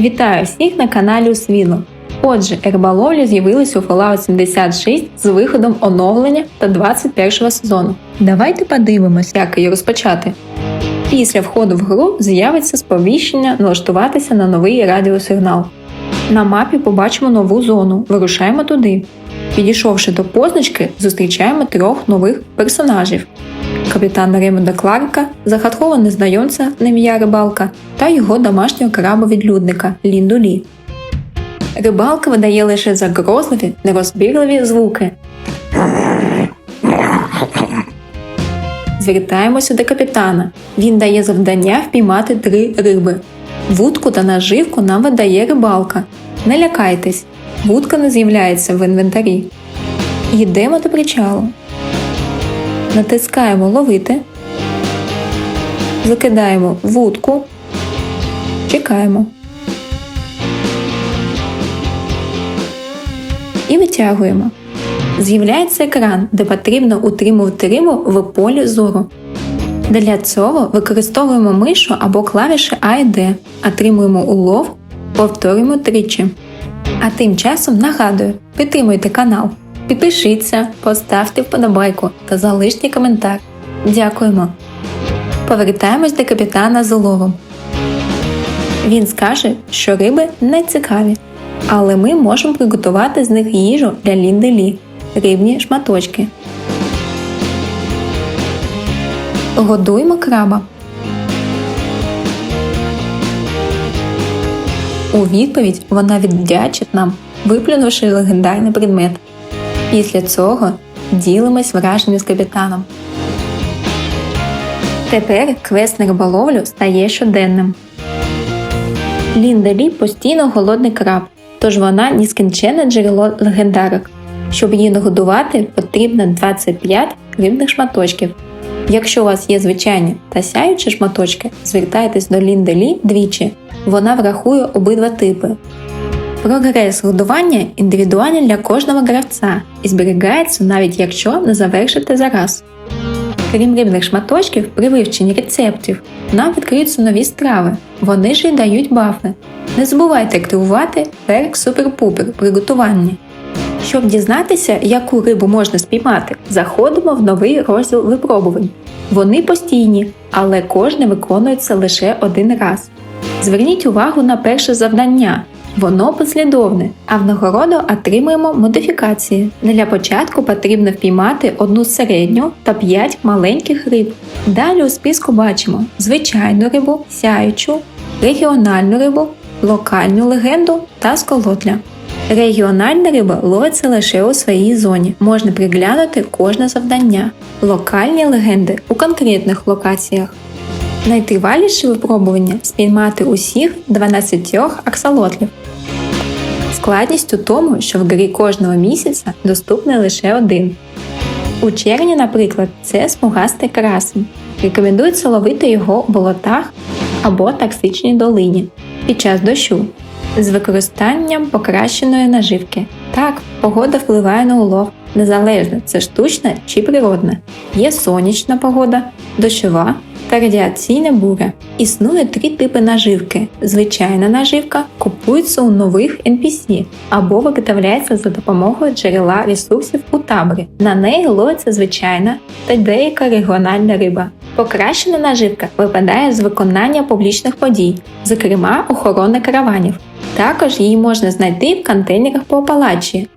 Вітаю всіх на каналі Усвіло. Отже, риболовля з'явилася у Fallout 76 з виходом оновлення та 21 сезону. Давайте подивимось, як її розпочати. Після входу в гру з'явиться сповіщення налаштуватися на новий радіосигнал. На мапі побачимо нову зону, вирушаємо туди. Підійшовши до позначки, зустрічаємо трьох нових персонажів: капітана Ремонда Кларка, загадкового незнайомця на ім'я Рибалка та його домашнього крабовідлюдника Лінду Лі. Рибалка видає лише загрозливі, нерозбірливі звуки. Звертаємося до капітана. Він дає завдання впіймати три риби. Вудку та наживку нам видає рибалка. Не лякайтесь, вудка не з'являється в інвентарі. Йдемо до причалу. Натискаємо ловити. Закидаємо вудку. Чекаємо. І витягуємо. З'являється екран, де потрібно утримувати рибу в полі зору. Для цього використовуємо мишу або клавіші А і Д, отримуємо улов, повторюємо тричі. А тим часом нагадую, підтримуйте канал, підпишіться, поставте вподобайку та залиште коментар. Дякуємо. Повертаємось до капітана з. Він скаже, що риби не цікаві, але ми можемо приготувати з них їжу для Лінди Лі рибні шматочки. Годуємо краба. У відповідь вона віддячить нам, виплюнувши легендарний предмет. Після цього ділимось враженням з капітаном. Тепер квест на риболовлю стає щоденним. Лінда Лі постійно голодний краб, тож вона нескінченне джерело легендарок. Щоб її нагодувати, потрібно 25 рибних шматочків. Якщо у вас є звичайні та сяючі шматочки, звертайтесь до Лінди Лі двічі. Вона врахує обидва типи. Прогрес годування індивідуальний для кожного гравця і зберігається навіть якщо не завершите зараз. Крім рибних шматочків, при вивченні рецептів нам відкриються нові страви. Вони ж і дають бафи. Не забувайте активувати перк супер-пупер при готуванні. Щоб дізнатися, яку рибу можна спіймати, заходимо в новий розділ випробувань. Вони постійні, але кожне виконується лише один раз. Зверніть увагу на перше завдання. Воно послідовне, а в нагороду отримуємо модифікації. Для початку потрібно впіймати одну середню та 5 маленьких риб. Далі у списку бачимо звичайну рибу, сяючу, регіональну рибу, локальну легенду та сколотля. Регіональна риба ловиться лише у своїй зоні, можна приглянути кожне завдання. Локальні легенди у конкретних локаціях. Найтриваліше випробування спіймати усіх 12 аксолотлів. Складність у тому, що в грі кожного місяця доступний лише один. У червні, наприклад, це смугастий красень. Рекомендується ловити його у болотах або токсичній долині під час дощу з використанням покращеної наживки. Так, погода впливає на улов, незалежно це штучна чи природна. Є сонячна погода, дощова та радіаційна буря. Існує три типи наживки. Звичайна наживка купується у нових NPC або виготовляється за допомогою джерела ресурсів у таборі. На неї ловиться звичайна та деяка регіональна риба. Покращена наживка випадає з виконання публічних подій, зокрема охорони караванів. Також її можна знайти в контейнерах по Апалачі.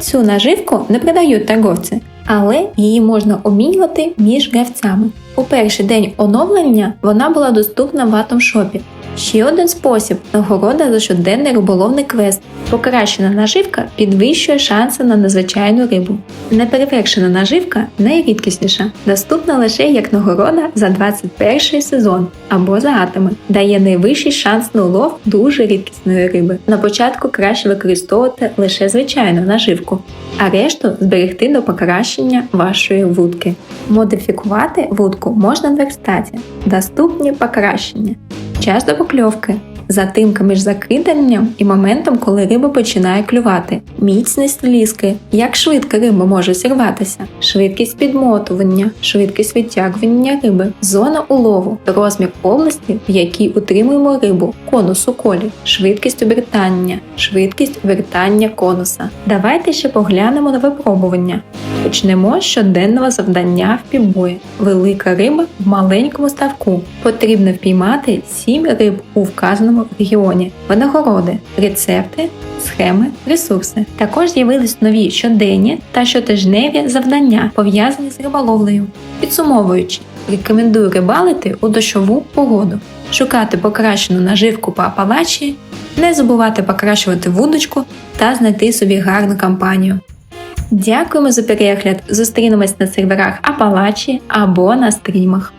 Цю наживку не продають торговці, але її можна обмінювати між гравцями. У перший день оновлення вона була доступна в Атомшопі. Ще один спосіб нагорода за щоденний риболовний квест. Покращена наживка підвищує шанси на незвичайну рибу. Неперевершена наживка найрідкісніша, доступна лише як нагорода за 21 сезон або за атоми, дає найвищий шанс на улов дуже рідкісної риби. На початку краще використовувати лише звичайну наживку, а решту зберегти до покращення вашої вудки. Модифікувати вудку можна в верстаті. Доступні покращення. Час до покльовки. затимка між закиданням і моментом, коли риба починає клювати, міцність ліски, як швидко риба може зірватися, швидкість підмотування, швидкість витягування риби, зона улову, розмір області, в якій утримуємо рибу, конус колі, швидкість обертання, швидкість обертання конуса. Давайте ще поглянемо на випробування. Почнемо з щоденного завдання в півбої. Велика риба в маленькому ставку. Потрібно впіймати 7 риб у вказаному регіоні. Винагороди, рецепти, схеми, ресурси. Також з'явились нові щоденні та щотижневі завдання, пов'язані з риболовлею. Підсумовуючи, рекомендую рибалити у дощову погоду, шукати покращену наживку по апалачі, не забувати покращувати вудочку та знайти собі гарну компанію. Дякуємо за перегляд. Зустрінемось на серверах Апалачі або на стрімах.